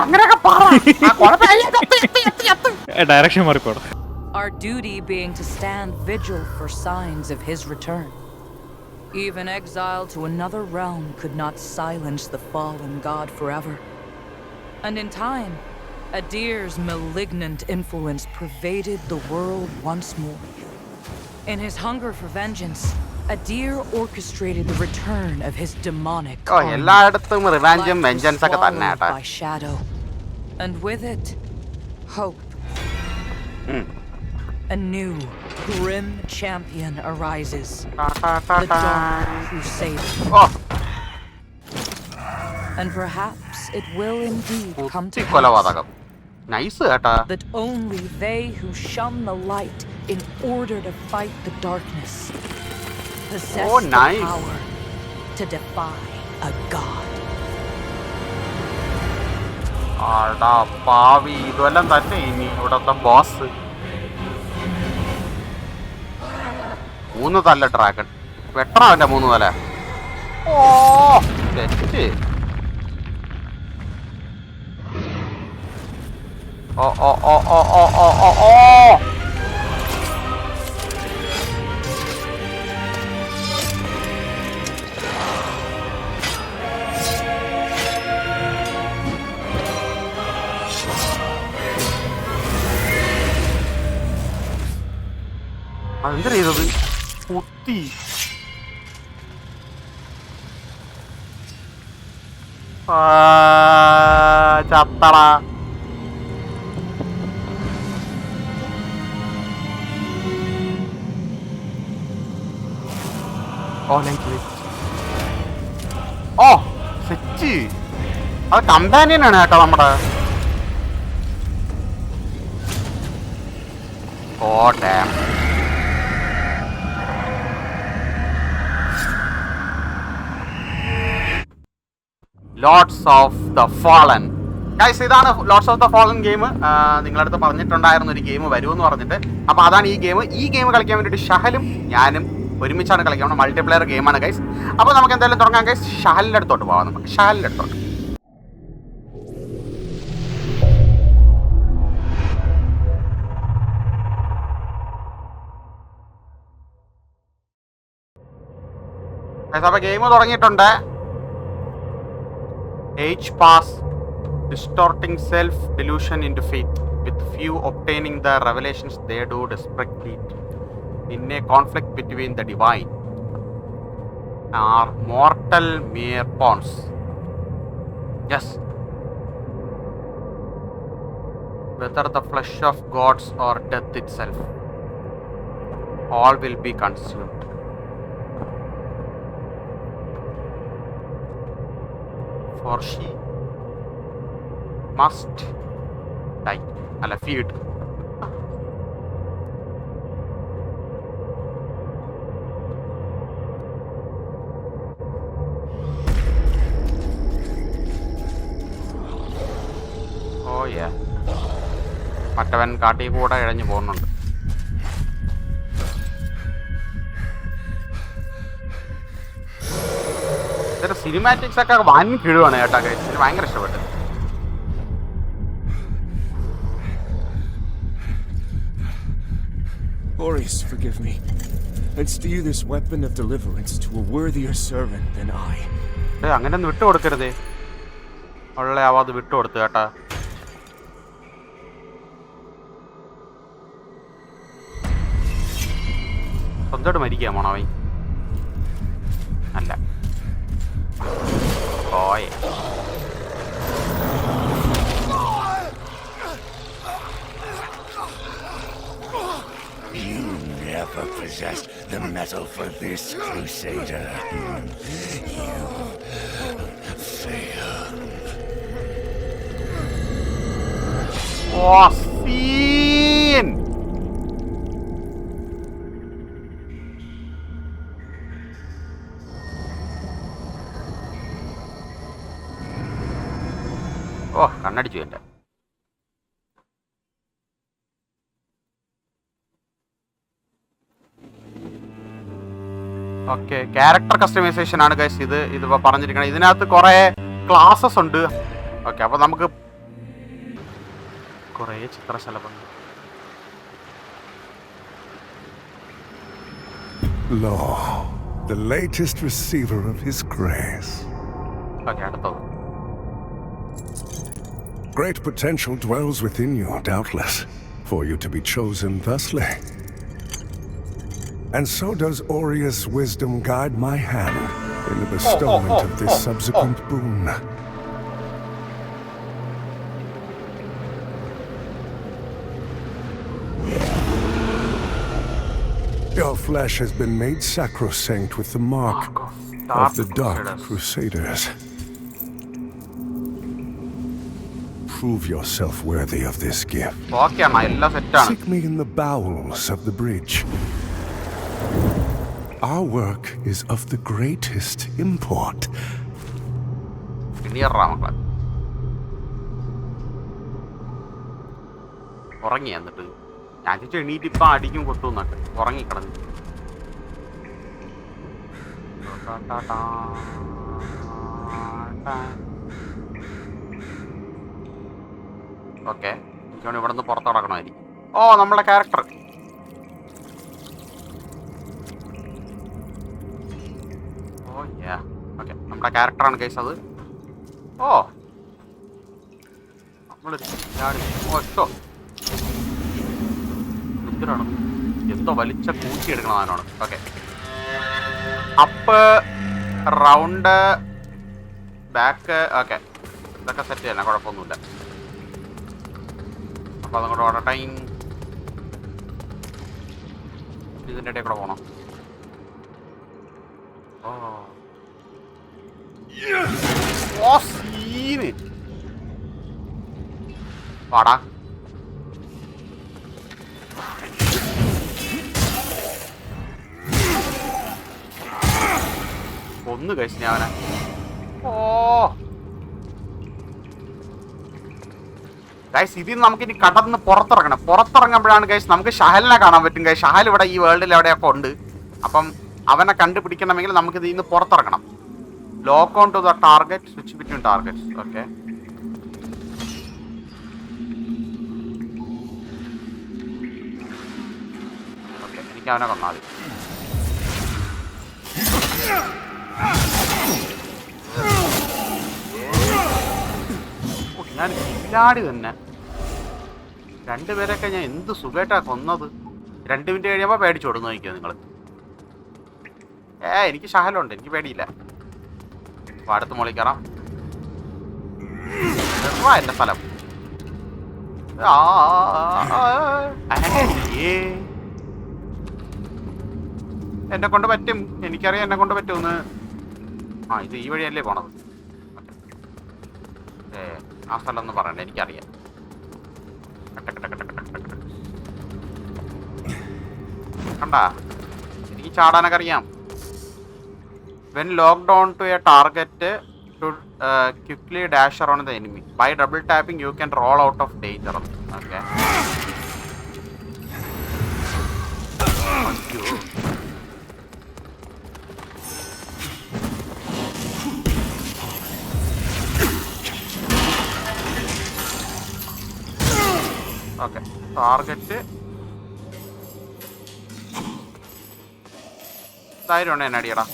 അങ്ങനെയൊക്കെ പറ ആ, കുഴപ്പമില്ല, എത്ത്, എത്ത്, എത്ത്, എത്ത്. Direction മാറിപ്പോടാ Our duty being to stand vigil for signs of his return. Even exile to another realm could not silence the fallen god forever. And in time, Adir's malignant influence pervaded the world once more. In his hunger for vengeance, Adir orchestrated the return of his demonic oh army. എല്ലായിടത്തും റിവാഞ്ചും Life was vengeance ഒക്കെ തന്നെ swallowed കേട്ടാ by shadow, and with it, hope. ഉം. A new, grim champion arises. ടാ, ടാ, ടാ, The ടാ. Dark Crusader. Oh And perhaps it will indeed come to pass കൊലപാതകം നൈസ് കേട്ടാ that only they who shun the light in order to fight the darkness possess Oh, nice. the power to defy a god. ആടാ പാവി ഇതുവെല്ലാം തന്നെ ഇനി ഇവിടത്തെ boss മൂന്ന് തല്ല dragon വെട്ടണം അവന്റെ മൂന്ന് തല? ഓ തെറ്റ്. ഓ ഓ ഓ ഓ ഓ ഓ ഓ. എന്താ ചെയ്തത് കുത്തി. ചത്തട. ഓ നെഞ്ച് ഓ സെച്ച് അത് കമ്പാനിയനാണ് കേട്ടോ നമ്മുടെ. ഓ lords of the fallen guys ഇതാണ് lords of the fallen game നിങ്ങളടുത്ത് പറഞ്ഞിട്ടുണ്ടായിരുന്ന ഒരു ഗെയിം വരുമെന്ന് പറഞ്ഞിട്ട്. അപ്പോൾ അതാണ് ഈ ഗെയിം ഈ ഗെയിം കളിക്കാൻ വേണ്ടിയിട്ട് ഷഹലും ഞാനും ഒരുമിച്ചാണ് കളിക്കുന്നത്. മൾട്ടിപ്ലെയർ ഗെയിമാണ് ഗൈസ് അപ്പോൾ നമുക്ക് എന്തായാലും തുടങ്ങാം ഗൈസ് ഷഹലിന്റെ അടുത്തോട്ട് പോകാം നമുക്ക്. ഷഹലിന്റെ അടുത്തോട്ട്. അപ്പോൾ അപ്പൊ ഗെയിം തുടങ്ങിയിട്ടുണ്ട്. Age pass distorting self delusion into faith, with few obtaining the revelations they do desperately. In a conflict between the divine are mortal mere pawns. Yes. Whether the flesh of gods or death itself, all will be consumed. For she must. Die അല്ല feed ഓ യാ മറ്റവൻ കാട്ടി കൂടെ ഇഴഞ്ഞു പോകുന്നുണ്ട്. Cinematics ഒക്കെ വൻ കിഴുവാണ് കേട്ടോ. എനിക്ക് ഭയങ്കര ഇഷ്ടപ്പെട്ടു Boris, forgive me. And steer this weapon of deliverance to a worthier servant than I. അങ്ങനെ ഒന്നും വിട്ടു കൊടുക്കരുതേ ഉള്ള ആവാതെ വിട്ടു കൊടുത്തു കേട്ടാ സ്വന്തമായിട്ട് മരിക്കാൻ പോണോ അവൻ അല്ല Oi. You never possessed the metal for this, Crusader. You failed. Oh, fiend! ഓ കണ്ണടിച്ചു എന്റെ ഓക്കെ ക്യാരക്ടർ കസ്റ്റമൈസേഷൻ ആണ് ഗൈസ് ഇത്. ഇതിപ്പോ പറഞ്ഞിരിക്കണം. ഇതിനകത്ത് കുറെ ക്ലാസസ് ഉണ്ട്. ഓക്കെ അപ്പൊ നമുക്ക് കുറേ ചിത്രശലഭങ്ങൾ Law, the latest receiver of his grace. Okay അടുത്തത്. Great potential dwells within you, doubtless, for you to be chosen thusly. And so does Aureus' wisdom guide my hand in the bestowment oh, of this oh, subsequent boon. Your flesh has been made sacrosanct with the mark of the Dark Crusaders. Prove yourself worthy of this gift. Okay, അണ്ണ എല്ലാം സെറ്റാണ് Seek me in the bowels of the bridge. Our work is of the greatest import. ഉറങ്ങി എന്നിട്ട് ഞാൻ ചോദിച്ചു എണീറ്റ് ഇപ്പൊ അടിക്കും കൊട്ടുന്നൊക്കെ ഉറങ്ങി കിടന്നു ഓക്കെ. എനിക്കാണ് ഇവിടെ നിന്ന് പുറത്ത് കിടക്കണമായിരിക്കും ഓ നമ്മുടെ ക്യാരക്ടർ. ഓ യാ. ഓക്കെ നമ്മുടെ ക്യാരക്ടറാണ് കേസ് അത്. ഓ. നമ്മളൊരു ഓ എന്തോ? വലിച്ച കൂട്ടിയെടുക്കണം അതിനോട് okay. Up round back okay. ഇതൊക്കെ സെറ്റ് ചെയ്യണം കുഴപ്പമൊന്നുമില്ല. അപ്പൊ അതങ്ങോട്ട് ഓടട്ടെ ഇതിന്റെ ഇടയിൽ കൂടെ പോകണം ഓ. ഓ സീന്. വാടാ. ഒന്ന് കഴിച്ചു ഞാൻ അവനെ. ഓ. ഗൈസ് ഇതിൽ നിന്ന് നമുക്ക് ഇനി കടന്ന് പുറത്തിറങ്ങണം. പുറത്തിറങ്ങുമ്പോഴാണ് ഗൈസ് നമുക്ക് ഷഹലിനെ കാണാൻ പറ്റും. ഗൈസ് ഷഹൽ ഇവിടെ ഈ വേൾഡിൽ എവിടെയൊക്കെ ഉണ്ട്? അപ്പം അവനെ കണ്ടുപിടിക്കണമെങ്കിൽ നമുക്ക് ഇതിൽ നിന്ന് പുറത്തിറങ്ങണം. Lock on to the target switch between targets okay എനിക്ക് അവനെ കൊന്നാൽ ഞാൻ കില്ലാടി തന്നെ. രണ്ടുപേരൊക്കെ ഞാൻ എന്ത് സുഖമായിട്ടാ കൊന്നത്? രണ്ട് മിനിറ്റ് കഴിയുമ്പോൾ കൊടുന്ന് നോക്കിയോ നിങ്ങൾ ഏ എനിക്ക് ശഹലമുണ്ട് എനിക്ക് പേടിയില്ല. പാടത്ത് മുകളിൽ എന്റെ സ്ഥലം. എന്നെ കൊണ്ട് പറ്റും എനിക്കറിയാം എന്നെ കൊണ്ട് പറ്റുമെന്ന്. ആ ഇത് ഈ വഴിയല്ലേ പോണത്. ഏ. ആ സ്ഥലം ഒന്നും പറയണ്ട എനിക്കറിയാം. കണ്ടാ? എനിക്ക് ചാടാനൊക്കെ അറിയാം. When locked on to a target to quickly dash around the enemy by double tapping you can roll out of danger okay okay. Target. ധൈര്യം ഉണ്ട് എന്നെ അടിയടാ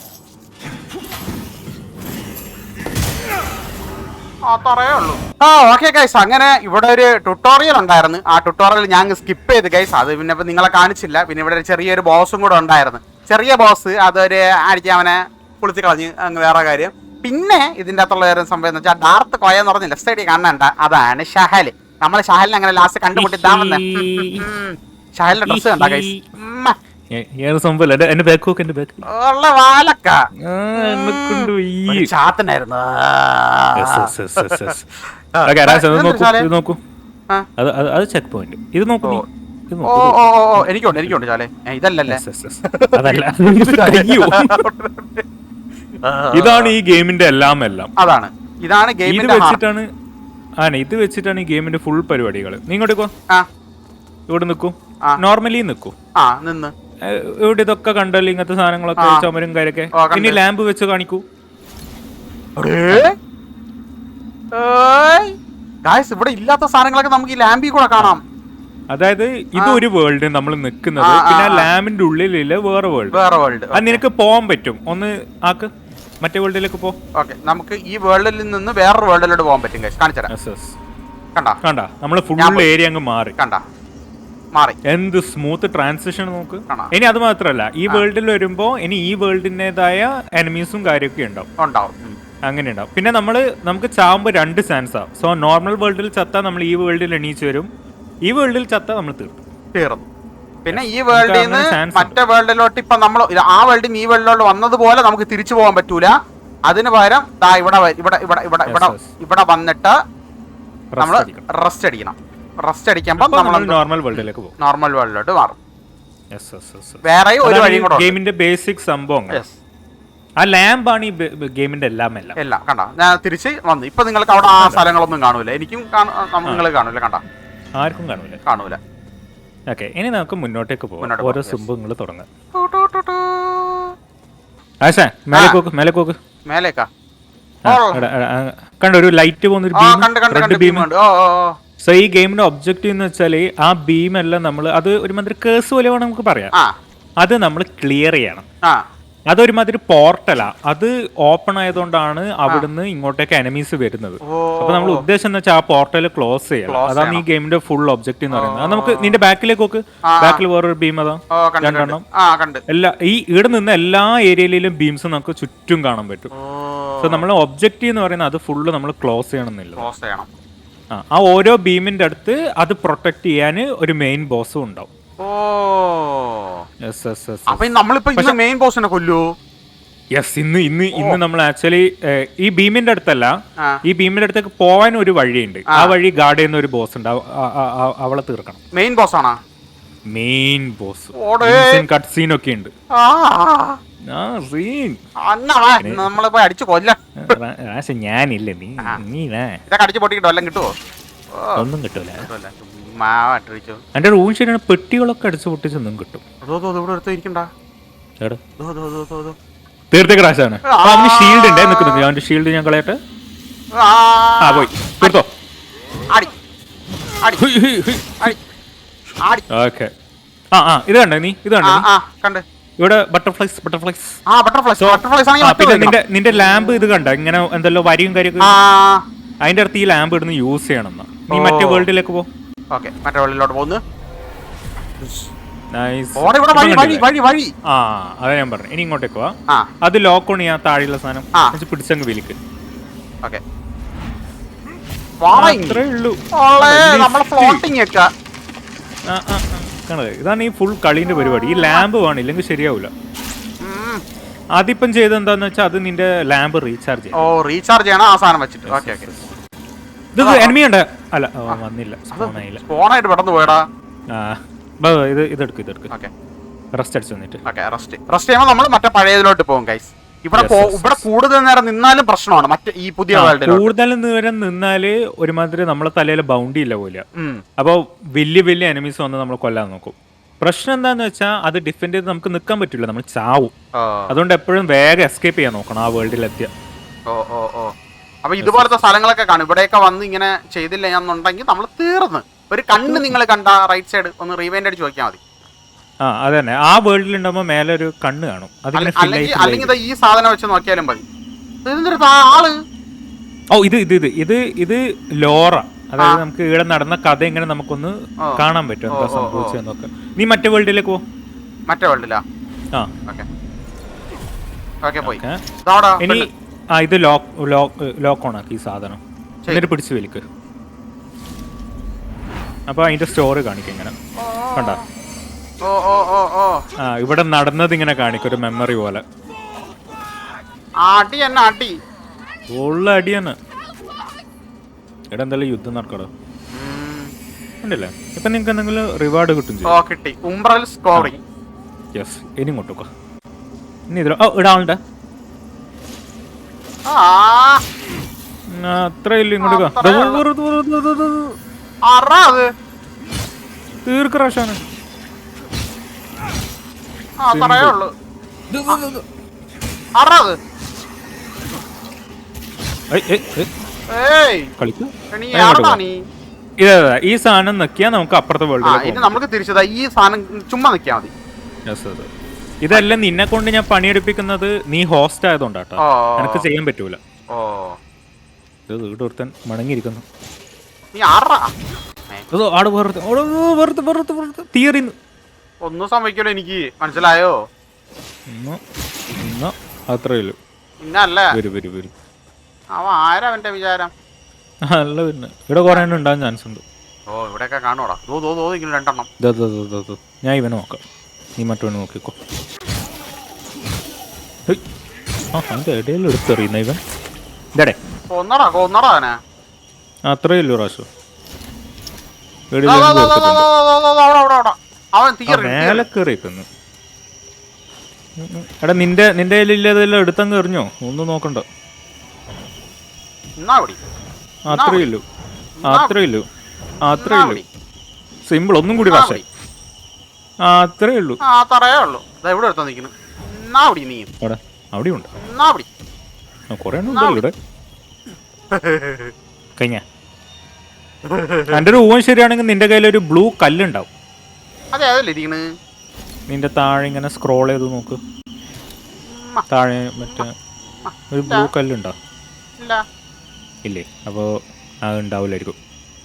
ആ ഓക്കെ ഗൈസ് അങ്ങനെ ഇവിടെ ഒരു ട്യൂട്ടോറിയൽ ഉണ്ടായിരുന്നു. ആ ട്യൂട്ടോറിയൽ ഞാൻ സ്കിപ്പ് ചെയ്ത് ഗൈസ് അത് പിന്നെ നിങ്ങളെ കാണിച്ചില്ല. പിന്നെ ഇവിടെ ചെറിയൊരു ബോസും കൂടെ ഉണ്ടായിരുന്നു. ചെറിയ ബോസ് അതൊരു അടിച്ച് അവനെ കുളിച്ച് കളഞ്ഞ് അങ്ങ് വേറെ കാര്യം. പിന്നെ ഇതിന്റെ അകത്തുള്ള ഒരു സംഭവം എന്ന് വെച്ചാൽ ഡാർത്ത് കോയ എന്ന് പറഞ്ഞ ലെഫ്റ്റ് സൈഡിൽ കാണണ്ട. അതാണ് ഷഹൽ നമ്മൾ ഷാഹലിനെ അങ്ങനെ ലാസ്റ്റ് കണ്ടുമുട്ടി ഇതാമെന്ന് ഷാഹലിന്റെ ഡ്രസ് കണ്ടാ ഗൈസ് ഏത് എന്റെ ബാക്ക് ഹുക്ക് എന്റെ ബാക്ക് ഉള്ള വാലക്ക. ചാത്തനായിരുന്നു. നോക്കൂ. അത് അത് ചെക്ക് പോയിന്റ് ഇത് നോക്കൂ ഇത് ഓ നോക്കൂ, ഓ ഓ ഓ എനിക്കുണ്ട് എനിക്കുണ്ട് ചാലേ ഇതല്ലല്ലേ. അതല്ല. ഇതാണ് ഈ ഗെയിമിന്റെ എല്ലാം എല്ലാം അതാണ്. ഇതാണ് ഗെയിമിന്റെ. വെച്ചിട്ടാണ് ആണ് ഇത് വെച്ചിട്ടാണ് ഈ ഗെയിമിന്റെ ഫുൾ പരിപാടികൾ നീ ഇങ്ങോട്ട് പോ ആ. ഇവിടെ നിൽക്കൂ നോർമലി നിൽക്കൂ ഇവിടെ ഇതൊക്കെ കണ്ടല്ലോ ഇങ്ങനത്തെ സാധനങ്ങളൊക്കെ. ചുമരും കാര്യൊക്കെ? ഇനി ലാമ്പ് വെച്ച് കാണിക്കൂ. ഇവിടെ ഇല്ലാത്ത സാധനങ്ങളൊക്കെ നമുക്ക് ഈ ലാമ്പിൽ കൂടെ കാണാം. അതായത് ഇത് ഒരു വേൾഡ് നമ്മൾ നിൽക്കുന്നത്. പിന്നെ. ലാമ്പിന്റെ ഉള്ളിലില്ല വേറെ വേൾഡ് വേറെ വേൾഡ് അത് നിനക്ക് പോകാൻ പറ്റും. ഒന്ന് ആക്ക്. മറ്റേ വേൾഡിലേക്ക് പോ. ഓക്കെ നമുക്ക് ഈ വേൾഡിൽ നിന്ന് വേറൊരു വേൾഡിലോട്ട് പോകാൻ പറ്റും ഗൈസ് യെസ് കണ്ടോ? കണ്ടോ? നമ്മൾ ഫുൾ ഏരിയ അങ്ങ് മാറി. കണ്ടോ? മാറി. എന്ത് സ്മൂത്ത് ട്രാൻസിഷൻ നോക്ക്. ഇനി അത് മാത്രല്ല ഈ വേൾഡിൽ വരുമ്പോ ഇനി ഈ വേൾഡിന്റേതായ എനിമീസും കാര്യമൊക്കെ ഉണ്ടാവും. ഉണ്ടാവും. അങ്ങനെ ഉണ്ടാവും. പിന്നെ നമ്മൾ നമുക്ക് ചാവുമ്പോൾ രണ്ട് ചാൻസ് ആവും സോ നോർമൽ വേൾഡിൽ ചത്താൽ നമ്മൾ ഈ വേൾഡിൽ എണീച്ച് വരും. ഈ വേൾഡിൽ ചത്താൽ നമ്മൾ തീർക്കും തീർന്നു. പിന്നെ ഈ വേൾഡിൽ നിന്ന്. മറ്റേ വേൾഡിലോട്ട് ഇപ്പൊ നമ്മൾ ആ വേൾഡിൽ നിന്ന് ഈ വേൾഡിലോട്ട് വന്നതുപോലെ നമുക്ക് തിരിച്ചു പോകാൻ പറ്റൂല. അതിന് പകരം ദാ ഇവിടെ ഇവിടെ ഇവിടെ ഇവിടെ ഇവിടെ ഇവിടെ വന്നിട്ട് നമ്മൾ. റെസ്റ്റ് അടിക്കണം. റെസ്റ്റ് അടിക്കുമ്പോൾ നമ്മൾ നോർമൽ വേൾഡിലേക്ക് പോകും. നോർമൽ വേൾഡിലോട്ട് മാറും. വേറെ ഒരു വഴിയും കൂടെ ഗെയിമിന്റെ ബേസിക് സംഭവം ആ ലാമ്പ് ആ ലാമ്പാണ് ഈ ഗെയിമിന്റെ എല്ലാം എല്ലാം. എല്ലാം കണ്ട? ഞാൻ തിരിച്ച് വന്നു. ഇപ്പൊ നിങ്ങൾക്ക് അവിടെ ആ സ്ഥലങ്ങളൊന്നും കാണൂല. എനിക്കും നിങ്ങൾ കാണൂല കണ്ട? ആർക്കും കാണൂല. കാണൂല. ഓക്കെ ഇനി നമുക്ക് മുന്നോട്ടേക്ക് പോകാം ഓരോ. സംഭവങ്ങൾ തുടങ്ങാം. ആശാ മേലെ കോക്ക് മേലെ കോക്ക് മേലേക്കാ. കണ്ടോ ഒരു ലൈറ്റ് പോകുന്ന ഒരു ബീം റെഡ് ബീം. സോ ഈ ഗെയിമിന്റെ ഒബ്ജക്റ്റീവ് എന്ന് വെച്ചാൽ ആ ബീം എല്ലാം നമ്മൾ അത് ഒരു മന്ത്രി കേസ് പോലെ വേണം നമുക്ക് പറയാം. അത് നമ്മൾ ക്ലിയർ ചെയ്യണം. അതൊരുമാതിരി പോർട്ടലാ അത് ഓപ്പൺ ആയതുകൊണ്ടാണ് അവിടുന്ന് ഇങ്ങോട്ടേക്ക് എനമീസ് വരുന്നത്. അപ്പൊ നമ്മൾ ഉദ്ദേശം എന്ന് വെച്ചാൽ ആ പോർട്ടൽ ക്ലോസ് ചെയ്യണം. അതാണ് ഈ ഗെയിമിന്റെ ഫുൾ ഒബ്ജക്റ്റീവ് എന്ന് പറയുന്നത്. അത് നമുക്ക് നിന്റെ ബാക്കിലേക്ക് നോക്ക്. ബാക്കിൽ വേറൊരു ബീം അതാ. രണ്ടെണ്ണം. എല്ലാ ഈ ഇവിടെ നിന്ന് എല്ലാ ഏരിയയിലും ബീംസ് നമുക്ക് ചുറ്റും കാണാൻ പറ്റും. സോ നമ്മൾ ഒബ്ജക്റ്റീവ് എന്ന് പറയുന്നത് അത് ഫുള്ള് നമ്മൾ ക്ലോസ് ചെയ്യണമെന്നില്ല ക്ലോസ് ചെയ്യണം. ആ ആ ഓരോ ബീമിന്റെ അടുത്ത് അത് പ്രൊട്ടക്ട് ചെയ്യാൻ ഒരു മെയിൻ ബോസും ഉണ്ടാവും. ഓ. അപ്പൊ നമ്മളിപ്പോ ഇന്ന് മെയിൻ ബോസിനെ കൊല്ലൂ യെസ് ഇന്ന് ഇന്ന് ഇന്ന് നമ്മൾ ആക്ച്വലി ഈ ബീമിന്റെ അടുത്തല്ല ഈ ഭീമിന്റെ അടുത്തേക്ക് പോവാൻ ഒരു വഴിയുണ്ട്. ആ. വഴി ഗാർഡ് ചെയ്യുന്ന ഒരു ബോസ് ഉണ്ട്. അവളെ തീർക്കണം. മെയിൻ ബോസ് ആണോ? Main boss. കട്ട് സീൻ ഒക്കെ ഉണ്ട്. നമ്മളിപ്പോ അടിച്ചു കൊല്ല. ഞാനില്ല? നീ നീ വാ. ഇതൊക്കെ അടിച്ചു പൊട്ടിക്കിട്ടോ? എല്ലാം കിട്ടുവോ? ഒന്നും കിട്ടൂല. കിട്ടുമല്ലേ? മാവ് അട്ടിച്ചു എന്റെ റൂം ശരിയാണ് പെട്ടികളൊക്കെ അടിച്ചു പൊട്ടിച്ചൊന്നും കിട്ടും. അതോ അതോ, ഇവിടെ എടുത്ത് ഇരിക്കണ്ട? എടാ അതോ അതോ അതോ അതോ, അതോ തീർത്ത ക്രാഷാണ് ആ. അവന് ഷീൽഡ് ഉണ്ട് നിൽക്കുന്നു. അവന്റെ ഷീൽഡ് ഞാൻ കളയട്ടെ? ആ. ആ പോയി. തീർത്തോ? അടി. അടി. അടി. ഓക്കെ. ആ ആ ഇത് കണ്ടോ നീ? ഇത് കണ്ടോ നീ? ആ കണ്ട്. ഇവിടെ ബട്ടർഫ്ലൈസ് ബട്ടർഫ്ലൈസ് ആ ബട്ടർഫ്ലൈസ് ബട്ടർഫ്ലൈസ് ആണെങ്കിൽ മറ്റേ പിന്നെ നിന്റെ നിന്റെ ലാമ്പ് ഇത് കണ്ട? ഇങ്ങനെ എന്തല്ലോ വരിയും കാര്യമൊക്കെ ആ. അതിന്റെ അടുത്ത് ഈ ലാമ്പ് ഇടുന്ന് യൂസ് ചെയ്യണം എന്നാ. നീ മറ്റേ വേൾഡിലേക്ക് പോ. ഓക്കെ മറ്റേ വെള്ളിലോട്ട് പോകുന്നു. ആ അതാ ഞാൻ പറഞ്ഞു. ഇനി ഇങ്ങോട്ടേക്ക് വാ അത് ലോക്ക് ഓൺ ചെയ്യാൻ താഴെയുള്ള സാധനം. പിടിച്ചങ്ങ് വിളിക്ക് ഓക്കെ. ഇതാണ് ഈ ഫുൾ കളീന്റെ പരിപാടി. ഈ ലാമ്പ് വേണം ഇല്ലെങ്കിൽ ശരിയാവൂല. അതിപ്പം ചെയ്തെന്താന്ന് വെച്ചാൽ അത് നിന്റെ ലാമ്പ് റീചാർജ് ഓ റീചാർജ് ചെയ്യണം ആ സാധനം വെച്ചിട്ട്. Okay okay. ഇത് എനിമി ഉണ്ട്. അല്ല വന്നില്ല ആയില്ല. ഫോണായിട്ട് പെട്ടെന്ന് പോയടാ. ആ ഇത് ഇതെടുക്കും ഇതെടുക്കും. റെസ്റ്റ് അടിച്ചു വന്നിട്ട്. ഓക്കെ റെസ്റ്റ് റെസ്റ്റ് ചെയ്യുമ്പോൾ നമ്മൾ മറ്റേ പഴയതിലോട്ട് പോകും ഗൈസ് ഇവിടെ ഇവിടെ കൂടുതൽ നേരം നിന്നാലും പ്രശ്നമാണ് മറ്റേ ഈ പുതിയ കൂടുതൽ നേരം നിന്നാൽ ഒരുമാതിരി നമ്മളെ തലയിൽ ബൗണ്ടി ഇല്ല പോലെ. അപ്പൊ വലിയ വലിയ എനിമീസ് വന്ന് നമ്മൾ കൊല്ലാൻ നോക്കും. പ്രശ്നം എന്താന്ന് വെച്ചാൽ അത് ഡിഫെൻഡ് ചെയ്ത് നമുക്ക് നിൽക്കാൻ പറ്റില്ല നമ്മൾ ചാവും. അതുകൊണ്ട് എപ്പോഴും വേഗം എസ്കേപ്പ് ചെയ്യാൻ നോക്കണം ആ വേൾഡിൽ എത്തിയ ഓ ഓ ഓ. അപ്പൊ ഇതുപോലത്തെ സ്ഥലങ്ങളൊക്കെ കാണും. ഇവിടെയൊക്കെ വന്ന് ഇങ്ങനെ ചെയ്തില്ല എന്നുണ്ടെങ്കിൽ നമ്മൾ തീർന്ന്. ഒരു കണ്ണ് നിങ്ങൾ കണ്ട റൈറ്റ് സൈഡ് ഒന്ന് റീവൈൻഡ് അടിച്ച് നോക്കിയാൽ മതി. ആ അതന്നെ. ആ വേൾഡിൽ ഉണ്ടാകുമ്പോൾ മേലെ ഒരു കണ്ണ് കാണും. അല്ലെങ്കിൽ അല്ലെങ്കിൽ ഈ സാധനം വെച്ച് നോക്കിയാലും മതി. ആൾ? ഓ ഇത് ഇത് ഇത് ഇത് ഇത് ലോറ. അതായത് നമുക്ക് ഇവിടെ നടന്ന കഥ ഇങ്ങനെ നമുക്കൊന്ന് കാണാൻ പറ്റും. എന്താ. സംഭവിച്ചതെന്നൊക്കെ നീ മറ്റേ വേൾഡിലേക്ക് പോ. മറ്റേ വേൾഡിലാ ആ. ഓക്കെ. ഓക്കെ പോയി. ഇനി. ആ ഇത് ലോക്ക് ലോക്ക് ലോക്ക് ഓൺ ആക്കി ഈ സാധനം. എന്നിട്ട് പിടിച്ച് വലിക്ക്. അപ്പൊ അതിന്റെ സ്റ്റോറി കാണിക്കും ഇങ്ങനെ. കണ്ട? ആ ഇവിടെ നടന്നത് ഇങ്ങനെ കാണിക്കും ഒരു മെമ്മറി പോലെ. ഉള്ള അടി തന്നെ ഇവിടെ എന്തായാലും യുദ്ധം നടക്കടോ. ഉണ്ടല്ലേ? ഇപ്പൊ നിങ്ങക്ക് എന്തെങ്കിലും റിവാർഡ് കിട്ടും ചെയ്യും. യെസ് ഇനി ഇങ്ങോട്ടേക്കോ ഇനി ഇതിലോ ഓ ഇടാളുടെ അത്രയില്ല ഇങ്ങോട്ട് ഈ സാധനം നിക്കിയാ നമുക്ക് അപ്പുറത്തെ വേൾഡ് നമുക്ക് തിരിച്ചതാ ഈ സാധനം ചുമ്മാ നിക്കാ മതി. ഇതെല്ലാം നിന്നെ കൊണ്ട് ഞാൻ പണിയെടുപ്പിക്കുന്നത് നീ ഹോസ്റ്റ് ആയതുകൊണ്ടാട്ടോ. എനിക്ക് ചെയ്യാൻ പറ്റൂല. വീടൊരുത്തൻ മടങ്ങിയിരിക്കുന്നു. ഒന്നും സംഭവിക്കല്ലോ എനിക്ക്. മനസ്സിലായോ? അത്രേ ഉള്ളൂ. അവൻ ആരാ അവന്റെ വിചാരം? അല്ല പിന്നെ. ഇവിടെ കുറെ ഉണ്ടാകാൻ ചാൻസ് ഉണ്ട്. ഓ ഇവിടെയൊക്കെ കാണുവാടാ. ഞാൻ ഇവനെ നോക്കാം. നീ മറ്റോ നോക്കിക്കോ. ആ അതിന്റെ മേലെ എടാ നിന്റെ എടുത്തങ്ങ് എറിഞ്ഞോ? ഒന്നും നോക്കണ്ട. അത്രേ ഉള്ളൂ. അത്രേ സിമ്പിൾ ഒന്നും കൂടി പാസായി അത്രേ ഉള്ളൂ. ആ തറയേ ഉള്ളൂ. ദാ ഇവിടെ എടുത്താ നിൽക്കുന്നു. എന്നാ പിടി നീ. അവിടെ അവിടെ ഉണ്ട്. എന്നാ പിടി. കുറെ എണ്ണം ഉണ്ടല്ലോ ഇവിടെ. കഴിഞ്ഞ. എന്റെ ഒരു ഊവൻ ശരിയാണെങ്കിൽ നിന്റെ കയ്യിൽ ഒരു ബ്ലൂ കല്ലുണ്ടാവും. അതെ അതല്ലേ ഇരിക്കണ്? നിന്റെ താഴെ ഇങ്ങനെ സ്ക്രോൾ ചെയ്ത് നോക്ക്. താഴെ മറ്റേ ഒരു ബ്ലൂ കല്ലുണ്ടോ? ഇല്ല. അപ്പോൾ അത് ഉണ്ടാവില്ലായിരിക്കും.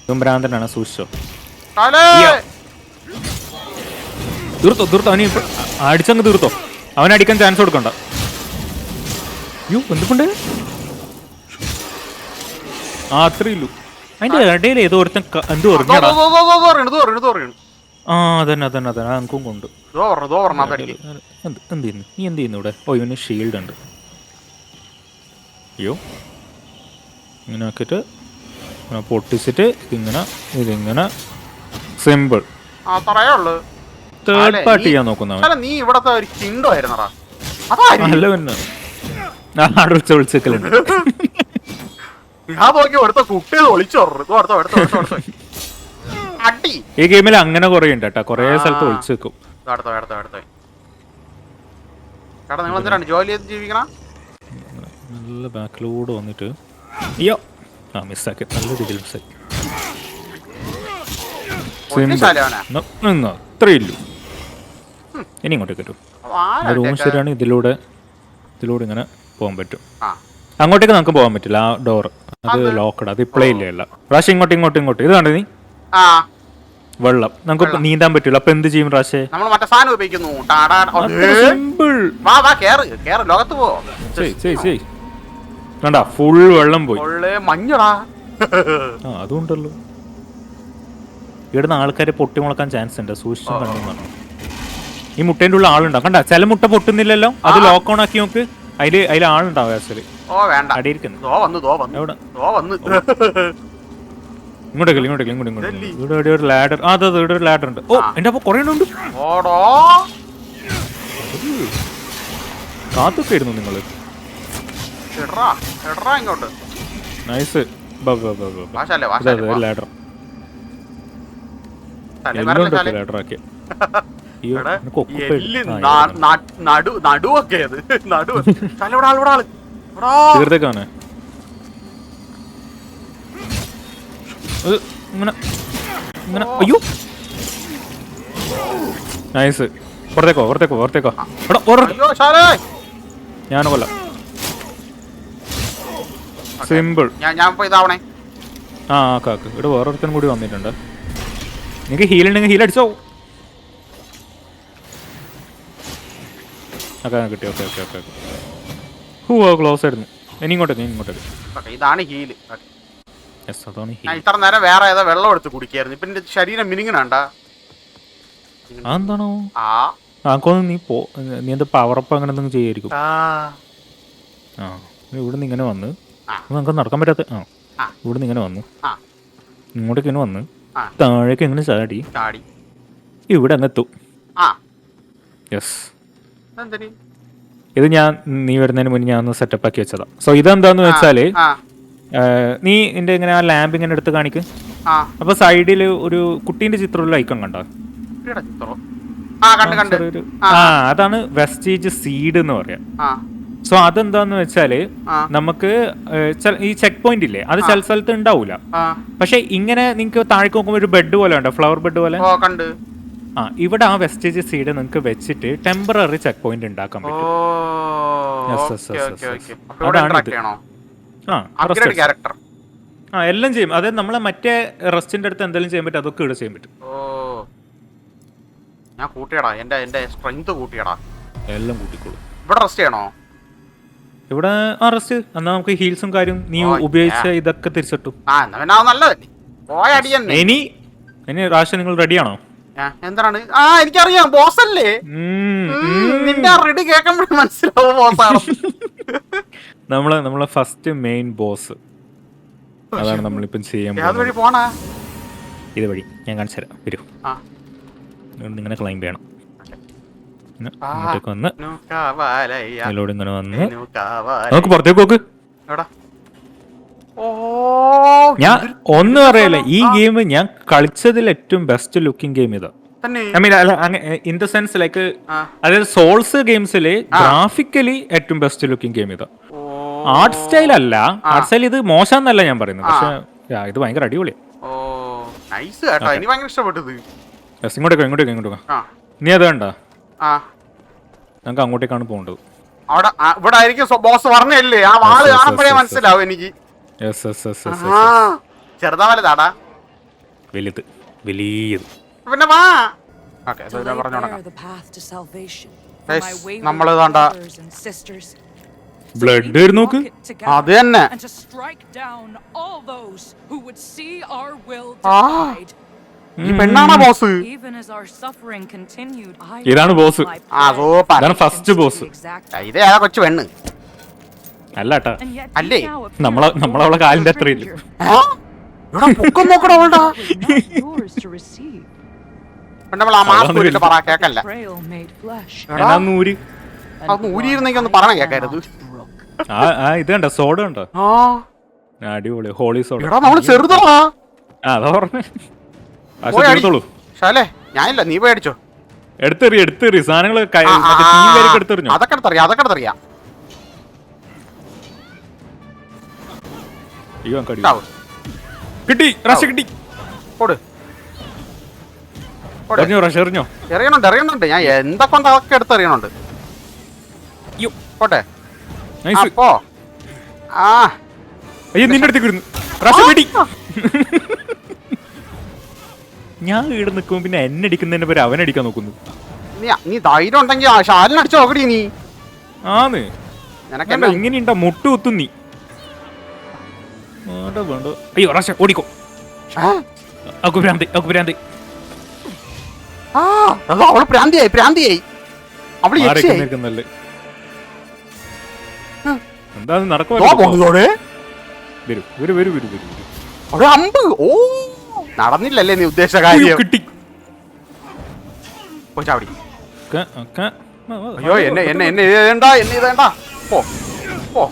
ഇതും ഭ്രാന്തനാണ് സൂക്ഷിച്ചോ? തീർത്തോ തീർത്തോ അവന് അടിച്ചങ്ങ് തീർത്തോ. അവൻ അടിക്കാൻ ചാൻസ് കൊടുക്കണ്ട. യോ എന്തുകൊണ്ട്? ആ അത്രേ ഉള്ളൂ. അതിന്റെ ഇടയിൽ ഏതോ ഒരുത്തൻ എന്ത് എറിയണ്. ആ അതന്നെ അതന്നെ അതന്നെ. എനിക്കും കൊണ്ട് പറഞ്ഞു പറഞ്ഞു എന്ത് എന്ത് ചെയ്യുന്നു? നീ എന്ത് ചെയ്യുന്നു ഇവിടെ? ഓ ഇവന് ഷീൽഡ് ഉണ്ട്. അയ്യോ. ഇങ്ങനെ ആക്കിയിട്ട് ഇങ്ങനെ പൊട്ടിച്ചിട്ട് ഇതിങ്ങനെ ഇതിങ്ങനെ സിമ്പിൾ ഉള്ളു. തേർഡ് പാർട്ടി ചെയ്യാൻ നോക്കുന്നവൻ നീ ഇവിടത്തെ ഒരു കിണ്ടോ ആയിരുന്നടാ? പിന്നെ. വിളിച്ച് വിളിച്ചേക്കലുണ്ട്. ഞാൻ നോക്കി എടുത്ത കുട്ടികൾ എടുത്തോ അടി. ഈ ഗെയിമിൽ അങ്ങനെ കുറെ ഉണ്ട് കേട്ടോ. കുറെ സ്ഥലത്ത് ഒളിച്ചു വെക്കും ചേട്ടാ നിങ്ങൾ എന്തിനാണ്? ജോലി ചെയ്ത് ജീവിക്കണ? നല്ല ബാക്കിലൂടെ വന്നിട്ട്. അയ്യോ. ആ മിസ്സാക്കി. നല്ല രീതിയിൽ മിസ്സാക്കി. പൊന്നിശാലവനാ? അത്രേ ഇല്ലു. ഇനി ഇങ്ങോട്ട് കിട്ടും റൂം ശരിയാണ് ഇതിലൂടെ ഇതിലൂടെ ഇങ്ങനെ പോകാൻ പറ്റും. അങ്ങോട്ടേക്ക് നമുക്ക് പോകാൻ പറ്റില്ല. ആ ഡോർ അത് ലോക്കഡ് അത് ഇപ്പോഴേ ഇല്ല അല്ല. പ്രാവശ്യം ഇങ്ങോട്ട് ഇങ്ങോട്ട് ഇങ്ങോട്ട്. ഇത് കണ്ടു നീ? വെള്ളം. നമുക്ക് നീന്താൻ പറ്റില്ല. അപ്പൊ എന്ത് ചെയ്യും പ്രാവശ്യേ? നമ്മൾ മറ്റേ സാധനം ഉപയോഗിക്കുന്നു. ടാടാ അതേ. സിമ്പിൾ വാ വാ കേറ് കേറ്. ലോകത്ത് പോ. ചെയ് ചെയ് ചെയ് കണ്ട ഫുൾ വെള്ളം പോയി. മഞ്ഞടാ. ആ അതുണ്ടല്ലോ. ഇവിടുന്ന് ആൾക്കാരെ പൊട്ടിമുളക്കാൻ ചാൻസ് ഉണ്ട്. സൂക്ഷിച്ചും കണ്ടെന്നാണ് ഈ മുട്ടേന്റെ ഉള്ള ആളുണ്ടാവും. കണ്ട ചില മുട്ട പൊട്ടുന്നില്ലല്ലോ? അത് ലോക്ക് ഓൺ ആക്കി നോക്ക്. അതിൽ അതിൽ ആളുണ്ടാവും ആക്ച്വലി ഓ വേണ്ട. അടിയിരിക്കുന്നു ദോ വന്നു ദോ വന്നു. എവിടെ? ദോ വന്നു. ഇങ്ങോട്ടേക്ക് ഇങ്ങോട്ടേക്ക് ഇങ്ങോട്ട് ഇങ്ങോട്ട്. ഇവിടെ ഇവിടെ ഒരു ലാഡർ ആ അതെ ഇവിടെ ഒരു ലാഡർ ഉണ്ട്. ഓ എന്റെ അപ്പൊ കുറെ ഉണ്ട് ഓടോ. കാത്തൊക്കെ ആയിരുന്നു നിങ്ങൾ. ഇടറാ ഇടറാ ഇങ്ങോട്ട്. നൈസ് ലാഡർ ലാഡർ ആക്കിയ. അത്. ആൾ നൈസ്. പുറത്തേക്കോ പുറത്തേക്കോ പുറത്തേക്കോ. ഞാൻ കൊല്ല. സിമ്പിൾ. ആ ആക്കാക്ക് ഇവിടെ വേറൊരുത്തനും കൂടി വന്നിട്ടുണ്ട്. നിങ്ങൾക്ക് ഹീൽ ഉണ്ടെങ്കിൽ ഹീൽ അടിച്ചോ. ഓക്കെ കിട്ടി. Okay okay okay okay. Who close ആയിരുന്നു. ഇനി ഇങ്ങോട്ട് നീ ഇങ്ങോട്ടേക്ക് ഓക്കേ, ഇതാണ് ഹീൽ യെസ് അതാണ് ഹീൽ ഇത്ര നേരം വേറെ ഏതാ വെള്ളം എടുത്ത് കുടിക്കായിരുന്നു. ഇപ്പൊ എന്റെ ശരീരം മിനിങ്ങണണ്ട അതെന്താണോ? ആ. ആക്കോന്ന് നീ പോ. നീ എന്താ പവറപ്പ് അങ്ങനെ എന്തെങ്കിലും ചെയ്യായിരിക്കും? ആ. ആ നീ നിന്ന് ഇങ്ങനെ വന്ന്. നമുക്ക് നടക്കാൻ പറ്റാത്ത ആ ആ. നിന്ന് ഇങ്ങനെ വന്നു. ആ. ഇങ്ങോട്ടേക്ക് ഇങ്ങനെ വന്ന്. താഴേക്ക് ഇങ്ങനെ ചാടി. ചാടി. ഇവിടെ അങ്ങ് എത്തും. ആ. യെസ് ഇത് ഞാൻ നീ വരുന്നതിന് മുന്നേ ഞാൻ ഒന്ന് സെറ്റപ്പ് ആക്കി വെച്ചതാ. സോ ഇതെന്താന്ന് വെച്ചാൽ നീ എന്റെ ഇങ്ങനെ ആ ലാമ്പ് ഇങ്ങനെ എടുത്ത് കാണിക്ക്. അപ്പൊ സൈഡിൽ ഒരു കുട്ടീന്റെ ചിത്രമുള്ള ഐക്കൺ കണ്ടോ? ആ അതാണ് വെസ്റ്റേജ് സീഡ് എന്ന് പറയാം. സോ അതെന്താന്ന് വെച്ചാൽ. നമുക്ക് ഈ ചെക്ക് പോയിന്റ് ഇല്ലേ അത് ചില സ്ഥലത്ത് ഉണ്ടാവൂല. പക്ഷെ ഇങ്ങനെ നിങ്ങക്ക് താഴേക്ക് നോക്കുമ്പോ ഒരു ബെഡ് പോലെ ഉണ്ടോ? ഫ്ലവർ ബെഡ് പോലെ? ആ ഇവിടെ ആ വെസ്റ്റേജ് സീഡ് നിങ്ങൾക്ക് വെച്ചിട്ട് ടെമ്പററി ചെക്ക് പോയിന്റ് ഉണ്ടാക്കാൻ പറ്റും. അതാണ് ഇത്. ആ അപ്ഗ്രേഡ് ക്യാരക്ടർ ആ എല്ലാം ചെയ്യും. അതായത് നമ്മളെ മറ്റേ റെസ്റ്റിന്റെ അടുത്ത് എന്തെങ്കിലും ചെയ്യാൻ പറ്റും അതൊക്കെ ഇവിടെ ചെയ്യാൻ പറ്റും. ഓ. ഞാൻ കൂട്ടിയടാ. എന്റെ എന്റെ സ്ട്രെങ്ത് കൂട്ടിയടാ. എല്ലാം കൂട്ടിക്കോളൂ. ഇവിടെ റെസ്റ്റ് ചെയ്യണോ? ഇവിടെ ആ റെസ്റ്റ് എന്നാ നമുക്ക് ഹീൽസും കാര്യം നീ ഉപയോഗിച്ച ഇതൊക്കെ തിരിച്ചിട്ടു. ആ എന്നാ പിന്നെ നല്ലതല്ലേ. പോയ അടി തന്നെ ഇനി ഇനി റാഷൻ നിങ്ങൾ റെഡിയാണോ എന്താണ്? ആ എനിക്കറിയാം ബോസ് അല്ലേ നിന്റെ റെഡി കേൾക്കുമ്പോഴും മനസ്സിലാവും ബോസ് ആണ് നമ്മളെ നമ്മളെ ഫസ്റ്റ് മെയിൻ ബോസ് അതാണ് നമ്മളിപ്പം ചെയ്യാൻ അതുവഴി പോണാ? ഇത് വഴി. ഞാൻ കാണിച്ചു തരാം. വരൂ. ആ. ഇങ്ങനെ ക്ലൈംബ് ചെയ്യണം. ഇങ്ങനെ വന്ന് നൂക്കാവാലയ്യ, അതിലൂടെ ഇങ്ങനെ വന്ന് നമുക്ക് പുറത്തേക്ക് നോക്ക്. എവിടാ? ഞാൻ ഒന്നും അറിയില്ല. ഈ ഗെയിം ഞാൻ കളിച്ചതിൽ ഏറ്റവും ബെസ്റ്റ് ലുക്കിംഗ് ഗെയിം ഇതാ. I mean in the sense like അതായത് സോൾസ് ഗെയിംസിലെ ഗ്രാഫിക്കലി ഏറ്റവും ബെസ്റ്റ് ലുക്കിംഗ് ഗെയിം ഇതാ. ആർട്ട് സ്റ്റൈൽ അല്ല. ആർട്ട് സ്റ്റൈൽ ഇത് മോശമെന്നല്ല ഞാൻ പറയുന്നത്. പക്ഷെ ഇത് ഭയങ്കര അടിപൊളി. ഓ നൈസ് കേട്ടോ. എനിക്ക് ഭയങ്കര ഇഷ്ടപ്പെട്ടത്. Yes, ഇങ്ങോട്ടേക്ക് ഇങ്ങോട്ടേക്ക് ഇങ്ങോട്ടേക്ക് നീ അത് വേണ്ട ഞങ്ങൾക്ക് അങ്ങോട്ടേക്കാണ് പോകേണ്ടത്. അവിടെ ഇവിടെ ആയിരിക്കും ബോസ് പറഞ്ഞല്ലേ ആ വാൾ കാണുമ്പോഴേ. മനസ്സിലാവും എനിക്ക്. ചെറുതാ വലുതാടാ? വലുത് വലിയത്. പിന്നെ വാ. നമ്മൾ കണ്ട ബ്ലഡ് നോക്ക്. അത് തന്നെ. ഈ പെണ്ണാണ് ബോസ്? ഇതാണ് ബോസ്. ആ ഫസ്റ്റ് ബോസ് ഇത് കൊച്ചു പെണ്ണ്? അല്ല? അല്ലേ? നമ്മളെ- നമ്മളവളെ കാലിന്റെ അത്രയില്ല. പൊക്കം അവളുടെ. ആ മാസ്ക് ഇട്ടിട്ട് പറ കേക്കല്ല. നൂര് അത് ഒന്ന് പറഞ്ഞ കേക്കാരുത് ആ ഇത് കണ്ട? സോഡ കണ്ടോ? ആ. ആ, അടിപൊളി ഹോളി സോഡ. എടാ നമ്മൾ ചെറുതാ. ആ അതാ പറഞ്ഞു. പോയി അടി. എടുത്തോളൂ ശാലേ ഞാനില്ല നീ പേടിച്ചോ എടുത്തെറി എടുത്തെറി. സാധനങ്ങൾ അതൊക്കെ എടുത്തറിയാം അതൊക്കെ എടുത്തറിയാം. അങ്ങ് കടി. കിട്ടി റഷ് കിട്ടി. ഓട്. എറിഞ്ഞോ റഷ് എറിഞ്ഞോ? എറിയണുണ്ട് എറിയണുണ്ട്. ഞാൻ എന്തൊക്കെ ഉണ്ട് അതൊക്കെ എടുത്തെറിയണുണ്ട് അയ്യോ പോട്ടെ. അപ്പോ ആ അയ്യോ നിന്റെ അടുത്തേക്ക് വരുന്നു. റഷ് പിടി ഞാൻ ഇവിടെ നിൽക്കുമ്പോ പിന്നെ എന്നെ അടിക്കുന്നതിന് പേര് അവൻ അടിക്കാൻ നോക്കുന്നു. നീ ധൈര്യം ഉണ്ടെങ്കിൽ ഷാലിനടിച്ചു നോക്കടി നീ. ആന്ന്. ഇങ്ങനെയുണ്ടാ മുട്ട് കുത്തും നീ. വേണ്ട വേണ്ട. അയ്യോ റാശ ഓടിക്കോ. ആ? അക്കു ഭ്രാന്തി അക്കു ഭ്രാന്തി. ആ. അതോ അവൾ പ്രാന്തിയായി പ്രാന്തിയായി അവൾ യക്ഷിയായി. നിൽക്കുന്നല്ലേ? എന്താ നടക്കുവാ ദോ പോകുന്നതോടെ വരൂ വരൂ വരൂ വരൂ വരൂ വരൂ. ഒരു അമ്പ്. ഓ. നടന്നില്ലല്ലേ നീ ഉദ്ദേശിച്ച അയ്യോ, കാര്യം കിട്ടി. പോയി ചാവടി. ക- ക- ആ, ആ, അയ്യോ എന്നെ എന്നെ എന്നെ ഇതേണ്ട എന്നെ ഇതേണ്ട പോ പോ.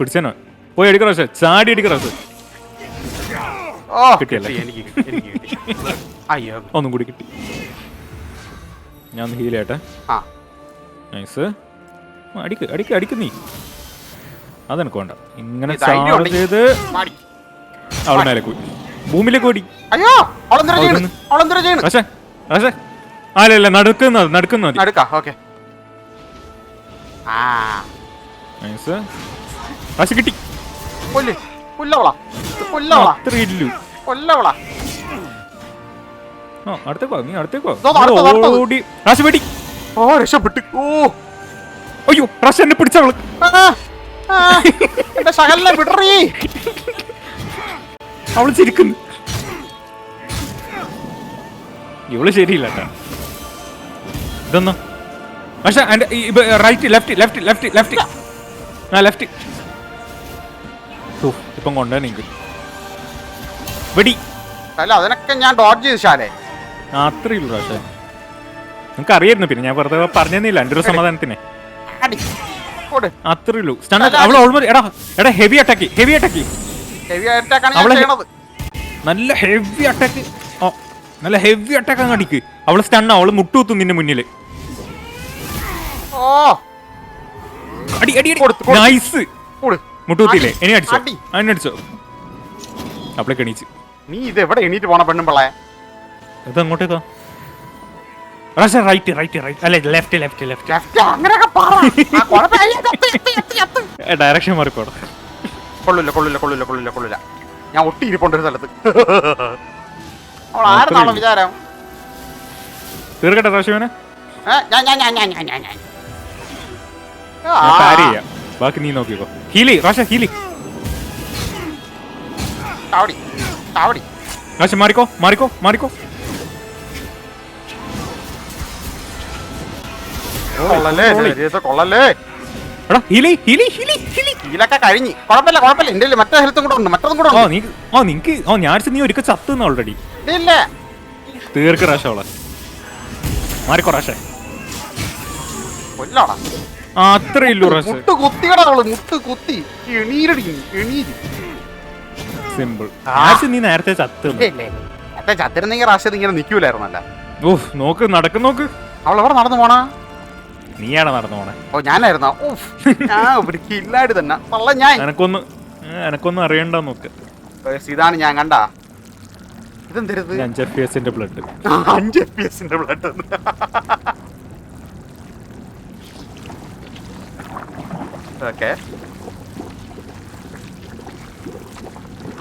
പിടിച്ചേനോ? പോയി എടുക്കണ പക്ഷെ. ചാടി എടുക്കണ പക്ഷെ. ഓ കിട്ടിയല്ലേ? കിട്ടി, എനിക്ക് കിട്ടി, എനിക്ക് അയ്യോ. ഒന്നും കൂടി കിട്ടി. ഞാൻ ഒന്ന് ഹീൽ ചെയ്യട്ടെ. ആ. നൈസ് അടിക്ക് അടിക്ക് അടിക്ക് നീ. അതെനിക്ക് വേണ്ട. ഇങ്ങനെ ചാർജ് ചെയ്ത് മാടി അവിടെ മേലേക്ക് പോയി. ഭൂമിയിലേക്ക് ഓടി. അയ്യോ അവളെന്തിനാ ചെയ്യണ് അതൊന്ന്. അവളെന്തിനാ ചെയ്യണ് റഷേ റഷേ അല്ല അല്ല നടക്കുന്നത് നടക്കുന്നത് ആ. നൈസ് കിട്ടി. കൊല്ല് കൊല്ലവളാ ഇത് കൊല്ലവളാ അത്ര ഇല്ലു കൊല്ലവളാ ആ നീ അടുത്തേക്ക്. ഓടി റഷ പിടി. ഓ രക്ഷപ്പെട്ട്. ഓ. അയ്യോ റഷ എന്നെ പിടിച്ചവൾ ആ, ആ, എന്റെ ശകലിനെ വിടറി. അവൾ ചിരിക്കുന്നു. ഇവൾ ശരിയില്ല ഇതൊന്നും ഇതൊന്നോ. പക്ഷെ right left left left left ആ ലെഫ്റ്റ് ഇപ്പം കൊണ്ടേ നിങ്ങൾക്ക് വെടി. അല്ല അതിനൊക്കെ ഞാൻ ഡോഡ്ജ് ചെയ്തു ശാലേ ആ, അത്രേ ഉള്ളൂ പക്ഷേ നിങ്ങൾക്ക് അറിയായിരുന്നു പിന്നെ ഞാൻ വെറുതെ പറഞ്ഞില്ല എന്റെ ഒരു സമാധാനത്തിന്. അത്രേ ഉള്ളൂ. അവൾ ഓൾമോസ്റ്റ് എടാ എടാ heavy attack heavy attack heavy അറ്റാക്കാണ് അവളെ- നല്ല ഹെവി അറ്റാക്ക് ഓ നല്ല ഹെവി അറ്റാക്ക് അങ്ങ് അടിക്ക്. അവൾ സ്റ്റണ്ണ അവൾ മുട്ടുകുത്തും നിന്റെ മുന്നിൽ ഓ. അടി അടി. നൈസ് മുട്ടൂത്തിയില്ലേ? ഇനി അടിച്ചോ? അതിനെ അടിച്ചോ? അപ്പളേക്ക് എണീച്ച്. നീ ഇത് എവിടെ എണീറ്റ് പോണ പെണ്ണും പിള്ളേ ഇത് അങ്ങോട്ടേക്കോ? റൈറ്റ് റൈറ്റ് റൈറ്റ് അല്ലെ ലെഫ്റ്റ് ലെഫറ്റ് ലെഫ്റ്റ് അങ്ങനെയൊക്കെ പറ. ഡയറക്ഷൻ മാറിപ്പോട കൊള്ളില്ല കൊള്ളില്ല കൊള്ളില്ല കൊള്ളില്ല കൊള്ളില്ല ഞാൻ ഒട്ടി ഇരിപ്പുണ്ട് ഒരു സ്ഥലത്ത്. അവൾ ആരെന്നാണോ വിചാരം? തീർക്കട്ടെ റോഷിവനെ ഞാൻ ഞാൻ ഞാൻ ഞാൻ ഞാൻ ഞാൻ ഞാൻ. ബാക്കി നീ നോക്കിക്കോ. Healy Rasha Healy. റാഷ മാറിക്കോ മാറിക്കോ മാറിക്കോ. നീ ഒരിക്കൽ ചത്തുന്ന ഓൾറെഡി തീർക്കറാശ അവളെ. മാറിക്കോ റാഷേ. കൊല്ലാടാ. ആ അത്രേ മുട്ട് കുത്തിയടാ അവൾ മുട്ട് കുത്തി. എണീരടി എണീര്. സിമ്പിൾ ആ. നീ നേരത്തെ ചത്ത് മറ്റേ ചത്തിരുന്നെങ്കിൽ റാഷത് ഇങ്ങനെ നിക്കൂലായിരുന്നല്ല ഓഹ് നോക്ക് നടക്കും നോക്ക്. അവൾ എവിടെ നടന്നു പോണാ? നീയാണ് നടന്നു പോണേ? ഓ ഞാനായിരുന്നോ? ഓഫ് ഞാൻ ഒരു കില്ലാടി തന്നെ. തള്ള ഞാൻ. എനക്കൊന്ന് എനക്കൊന്നും അറിയണ്ട നോക്ക്. ഇതാണ് ഞാൻ കണ്ട. ഇതെന്തരുത് ഇത് അഞ്ച് എഫ് പി എസിന്റെ ബ്ലഡ് അഞ്ച് എഫ് പി എസിന്റെ ബ്ലഡ് ഓക്കെ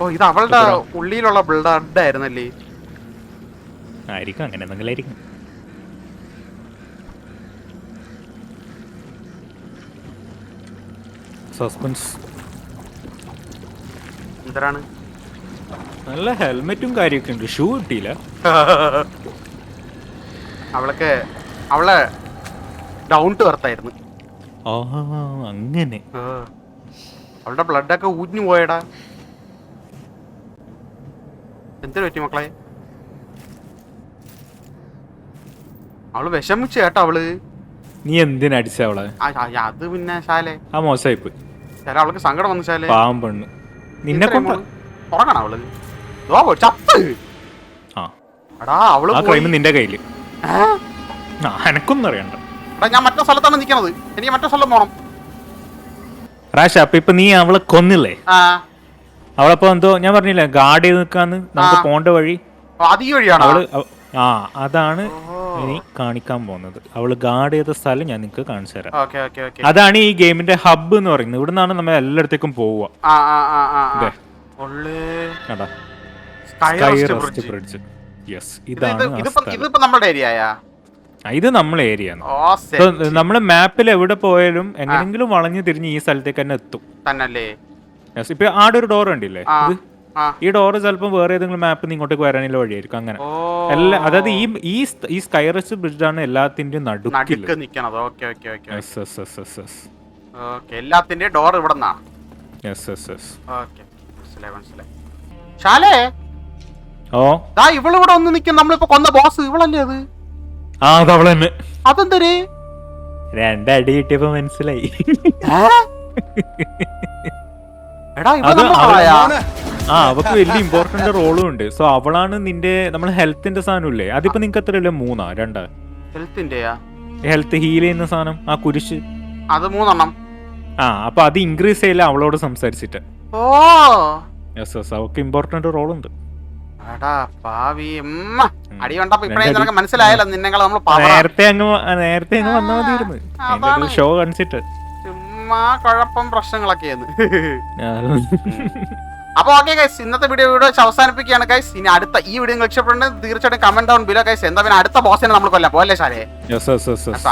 ഓ ഇത് അവളുടെ ഉള്ളിയിലുള്ള ബിൽഡ് ആയിരുന്നല്ലേ ആയിരിക്കും അങ്ങനെ എന്തെങ്കിലും ആയിരിക്കും. സസ്പെൻസ് എന്താണ് നല്ല ഹെൽമെറ്റും കാര്യമൊക്കെ ഉണ്ട്. ഷൂ കിട്ടിയില്ല. അവളൊക്കെ അവളെ ഡൗൺ ടു വർത്തായിരുന്നു അങ്ങനെ. അവളുടെ ബ്ലഡൊക്കെ ഊഞ്ഞു പോയടാ. എന്തിനു പറ്റി മക്കളെ? അവൾ വിഷമിച്ചു കേട്ടോ അവൾ. നീ എന്തിനടിച്ച അവളെ? ആ, ആ, അത് പിന്നെ ശാലെ. ആ മോശമായിപ്പോയി ശാല അവൾക്ക് സങ്കടം വന്നു ശാലെ. പാവം പെണ്ണ്. നിന്നെ കൊണ്ട ഉറങ്ങണം അവൾ. ചത്ത്. ആ. എടാ അവൾ ആ ക്രൈം നിന്റെ കയ്യിൽ. അറിയണ്ട. എടാ ഞാൻ മറ്റേ സ്ഥലത്താണ് നിൽക്കുന്നത് എനിക്ക് മറ്റേ സ്ഥലം പോണം. റാഷ അപ്പൊ ഇപ്പൊ നീ അവളെ കൊന്നില്ലേ? ആ. അവളപ്പോ എന്തോ ഞാൻ പറഞ്ഞില്ലേ ഗാർഡ് ചെയ്ത് നിൽക്കാന്ന് നമുക്ക് പോണ്ട വഴി? അത് ഈ വഴിയാണോ? അവൾ ആ അതാണ് ഇനി കാണിക്കാൻ പോകുന്നത്. അവൾ ഗാർഡ് ചെയ്ത സ്ഥലം ഞാൻ നിങ്ങൾക്ക് കാണിച്ചു തരാം. Okay okay okay. അതാണ് ഈ ഗെയിമിന്റെ ഹബ്ബ് എന്ന് പറയുന്നത്. ഇവിടെ നിന്നാണ് നമ്മൾ എല്ലായിടത്തേക്കും പോവുക. ആ ആ ആ ആ ദേ. കണ്ടാ? ബ്രിഡ്ജ് ബ്രിഡ്ജ് യെസ് ഇത് ഇതാണ് ഇത് ഇതിപ്പോ സ്ഥലം. ഇതിപ്പോ നമ്മുടെ ഏരിയയാ ഇത് നമ്മളെ ഏരിയ നമ്മൾ മാപ്പിൽ എവിടെ പോയാലും എങ്ങനെങ്കിലും വളഞ്ഞു തിരിഞ്ഞ് ഈ സ്ഥലത്തേക്ക് തന്നെ എത്തും. ഇപ്പൊ ആടെ ഒരു ഡോർ ഉണ്ടല്ലേ ഈ ഡോർ ചിലപ്പോൾ വേറെ ഏതെങ്കിലും മാപ്പ് ഇങ്ങോട്ടേക്ക് വരാനുള്ള വഴിയായിരിക്കും അങ്ങനെ. എല്ലാ അതായത് ഈ ഈ ഈ സ്കൈറസ് ബ്രിഡാണ് എല്ലാത്തിന്റെയും നടുക്കിൽ എല്ലാത്തിന്റെയും ഡോർ ഇവിടെ ഓ. ഇവളിവിടെ ഒന്ന് നിക്കും. നമ്മളിപ്പോ കൊന്ന ബോസ് ഇവളല്ലേ അത്? ആ അതവൾ തന്നെ. അതെന്തര്? രണ്ടടി കിട്ടിയപ്പോ മനസ്സിലായി. എടാ ഇവ അത് നമ്മുടെ അവൾ ആളായാ? ആ അവക്ക് വലിയ ഇമ്പോർട്ടന്റ് റോളും ഉണ്ട് സോ അവളാണ് നിന്റെ നമ്മളെ ഹെൽത്തിന്റെ സാധനം ഇല്ലേ അതിപ്പോ നിനക്ക് എത്രയല്ലേ? മൂന്നാ രണ്ടാ? ഹെൽത്തിന്റെയാ ഹെൽത്ത് ഹീൽ ചെയ്യുന്ന സാധനം ആ കുരിശ്. അത് മൂന്നെണ്ണം. ആ അപ്പൊ അത് ഇൻക്രീസ് ചെയ്യില്ല അവളോട് സംസാരിച്ചിട്ട്. ഓ! യെസ് യെസ് അവക്ക് ഇമ്പോർട്ടന്റ് റോൾ മനസ്സിലായല്ലോ നമ്മൾ നേരത്തെ അങ്ങ് നേരത്തെ അങ്ങ് വന്നാൽ മതിയായിരുന്നു. ഷോ ചുമ്മാ കുഴപ്പം പ്രശ്നങ്ങളൊക്കെയാണ് അപ്പൊ ഓക്കെ ഗൈസ് ഇന്നത്തെ വീഡിയോ ഇവിടെ വെച്ച് അവസാനിപ്പിക്കുകയാണ് ഗൈസ് ഇനി അടുത്ത ഈ വീഡിയോ നിങ്ങൾ ഇഷ്ടപ്പെടുന്നത് തീർച്ചയായിട്ടും കമന്റ് ഡൗൺ ബിലോ ഗൈസ് എന്താ പിന്നെ അടുത്ത ബോസിനെ നമ്മൾ കൊല്ലാം. പോലെ ശാലേ.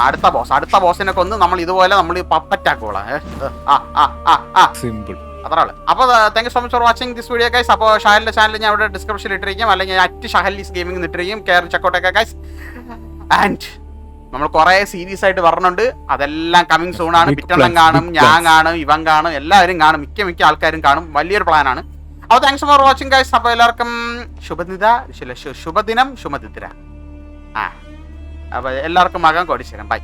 അടുത്ത ബോസ് അടുത്ത ബോസിനെ കൊന്ന് നമ്മൾ ഇതുപോലെ നമ്മൾ പപ്പറ്റാക്കോളാം ആ അത്ര ആൾ അപ്പോൾ thank you so much for watching this video guys അപ്പോൾ ഷാലിന്റെ ചാനൽ ഞാൻ അവിടെ ഡിസ്ക്രിപ്ഷനിൽ ഇട്ടിരിക്കും. അല്ലെങ്കിൽ അറ്റ് ഷഹലീസ് ഗെയിമിംഗ് ഇട്ടിരിക്കും. കയറി ചെക്കോട്ടൊക്കെ ഗൈസ് ആൻഡ് നമ്മൾ കുറെ സീരീസ് ആയിട്ട് പറഞ്ഞുണ്ട് അതെല്ലാം കമ്മിങ് സൂൺ ആണ്. പിറ്റെണ്ണം കാണും ഞാൻ കാണും ഇവൻ കാണും എല്ലാവരും കാണും മിക്ക മിക്ക ആൾക്കാരും കാണും. വലിയൊരു പ്ലാനാണ് അപ്പോൾ താങ്ക്സ് ഫോർ വാച്ചിങ് ഗൈസ് അപ്പോൾ എല്ലാവർക്കും ശുഭനിത ശുഭദിനം ശുഭനിദ്ര ആ. അപ്പോൾ എല്ലാവർക്കും മകം കോടിശ്വരം ബൈ